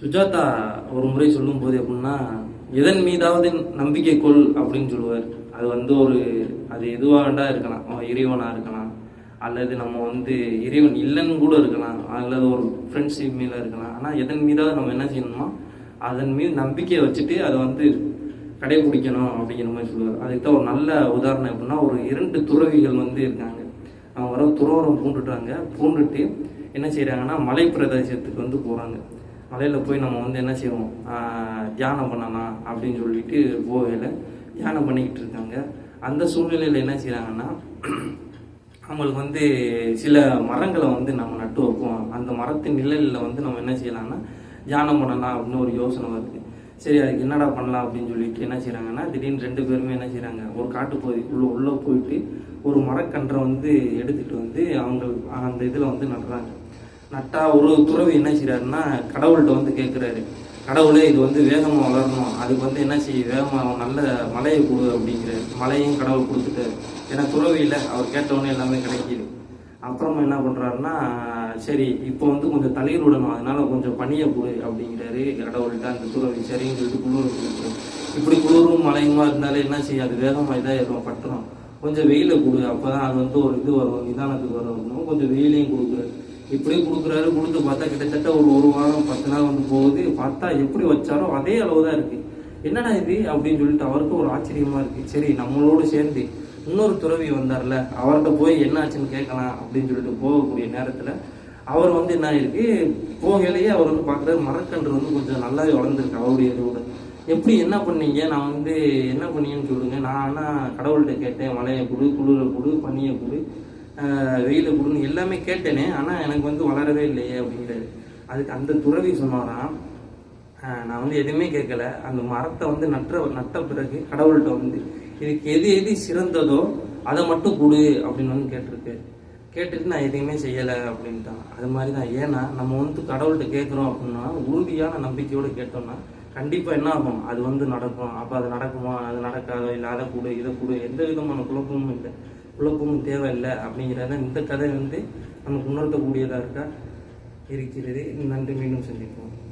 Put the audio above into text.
சுஜாதா ஒரு முறை சொல்லும்போது எப்படின்னா எதன் மீதாவது நம்பிக்கை கொள் அப்படின்னு சொல்லுவார். அது வந்து ஒரு அது எதுவாகண்டா இருக்கலாம். இறைவனாக இருக்கலாம். அல்லது நம்ம வந்து இறைவன் இல்லைன்னு கூட இருக்கலாம். அல்லது ஒரு ஃப்ரெண்ட்ஷிப் மேல இருக்கலாம். ஆனால் எதன் மீதாவது நம்ம என்ன செய்யணுமா அதன் மீது நம்பிக்கையை வச்சுட்டு அதை வந்து கடைபிடிக்கணும் அப்படிங்கிற மாதிரி சொல்லுவார். அதுக்கு தான் ஒரு நல்ல உதாரணம் எப்படின்னா ஒரு இரண்டு துறவிகள் வந்து இருக்காங்க. அவங்க வர துறவரம் பூண்டுட்டாங்க. பூண்டுட்டு என்ன செய்கிறாங்கன்னா மலை பிரதேசத்துக்கு வந்து போகிறாங்க மலையில் போய் நம்ம வந்து என்ன செய்வோம்? தியானம் பண்ணலாம் அப்படின்னு சொல்லிட்டு போகையில் தியானம் பண்ணிக்கிட்டு இருக்காங்க. அந்த சூழ்நிலையில் என்ன செய்கிறாங்கன்னா அவங்களுக்கு வந்து சில மரங்களை வந்து நம்ம நட்டு வைப்போம். அந்த மரத்தின் நிழலில் வந்து நம்ம என்ன செய்யலாம்னா தியானம் பண்ணலாம் அப்படின்னு ஒரு யோசனை வருது. சரி அதுக்கு என்னடா பண்ணலாம் அப்படின்னு சொல்லிட்டு என்ன செய்கிறாங்கன்னா திடீர்னு ரெண்டு பேருமே என்ன செய்கிறாங்க ஒரு காட்டுப்பகுதிக்குள்ளே உள்ளே போயிட்டு ஒரு மரக்கன்றை வந்து எடுத்துகிட்டு வந்து அவங்க அந்த இதில் வந்து நடுறாங்க. நட்டா ஒரு துறவி என்ன செய்கிறாருன்னா கடவுள்கிட்ட வந்து கேட்குறாரு கடவுளே இது வந்து வேகமாக வளரணும். அதுக்கு வந்து என்ன செய்ய வேகமாக நல்ல மலையை கொடு அப்படிங்கிறாரு. மலையும் கடவுள் கொடுத்துட்டாரு. ஏன்னா துறவியில் அவர் கேட்டவொடனே எல்லாமே கிடைக்கிது. அப்புறமா என்ன பண்ணுறாருன்னா சரி இப்போ வந்து கொஞ்சம் தண்ணீர் விடணும். அதனால கொஞ்சம் பனியை கொடு அப்படிங்கிறாரு கடவுள்கிட்ட அந்த துறவி. சரின்னு சொல்லிட்டு குளிர் இப்படி குளிரும் மலையுமா இருந்தாலே என்ன செய்ய அது வேகமாக இதாகிடும் பட்டுரும் கொஞ்சம் வெயிலை கொடு. அப்போ தான் அது வந்து ஒரு இது வரும் நிதானத்துக்கு வரும். கொஞ்சம் வெயிலையும் கொடுக்குறாரு இப்படியே கொடுக்குறாரு கொடுத்து பார்த்தா கிட்டத்தட்ட ஒரு ஒரு வாரம் பத்து நாள் வந்து போகுது. பார்த்தா எப்படி வச்சாரோ அதே அளவு தான் இருக்குது என்னடா இது? அப்படின்னு சொல்லிட்டு அவருக்கு ஒரு ஆச்சரியமாக இருக்குது சரி நம்மளோடு சேர்ந்து இன்னொரு துறவி வந்தார்ல அவர்கிட்ட போய் என்ன ஆச்சுன்னு கேட்கலாம் அப்படின்னு சொல்லிட்டு போகக்கூடிய நேரத்தில் அவர் வந்து என்ன ஆயிருக்கு? போகலையே அவர் வந்து பார்க்குறாரு மரக்கன்று வந்து கொஞ்சம் நல்லாவே வளர்ந்துருக்கு அவருடைய இதோட. எப்படி என்ன பண்ணீங்க? நான் வந்து என்ன பண்ணீங்கன்னு சொல்லுங்க. நான் ஆனால் கடவுள்கிட்ட கேட்டேன் மழையை கொடு குளிரை கொடு பனியை கொடு. வெயில கொடுன்னு எல்லாமே கேட்டேனே ஆனால் எனக்கு வந்து வளரவே இல்லையே அப்படிங்கிறது அதுக்கு அந்த துறவி சொன்னாராம் நான் வந்து எதுவுமே கேட்கல. அந்த மரத்தை வந்து நட்ட நட்ட பிறகு கடவுள்கிட்ட வந்து இதுக்கு எது எது சிறந்ததோ அதை மட்டும் கொடு அப்படின்னு வந்து கேட்டிருக்கு. கேட்டுட்டு நான் எதையுமே செய்யலை அப்படின்ட்டான். அது மாதிரி தான். ஏன்னா நம்ம வந்து கடவுள்கிட்ட கேட்குறோம் அப்படின்னா உறுதியான நம்பிக்கையோடு கேட்டோம்னா கண்டிப்பாக என்ன ஆகும்? அது வந்து நடக்கும். அப்போ அது நடக்குமா? அது நடக்காதோ? இல்லை அதை கொடு இதை கொடு. எந்த விதமான குழப்பமும் இல்லை. குழப்பமும் தேவையில்லை அப்படிங்கிறத இந்த கதை வந்து நமக்கு உணர்த்தக்கூடியதாக இருக்கா? இருக்கிறது. நன்றி. மீண்டும் சந்திப்போம்.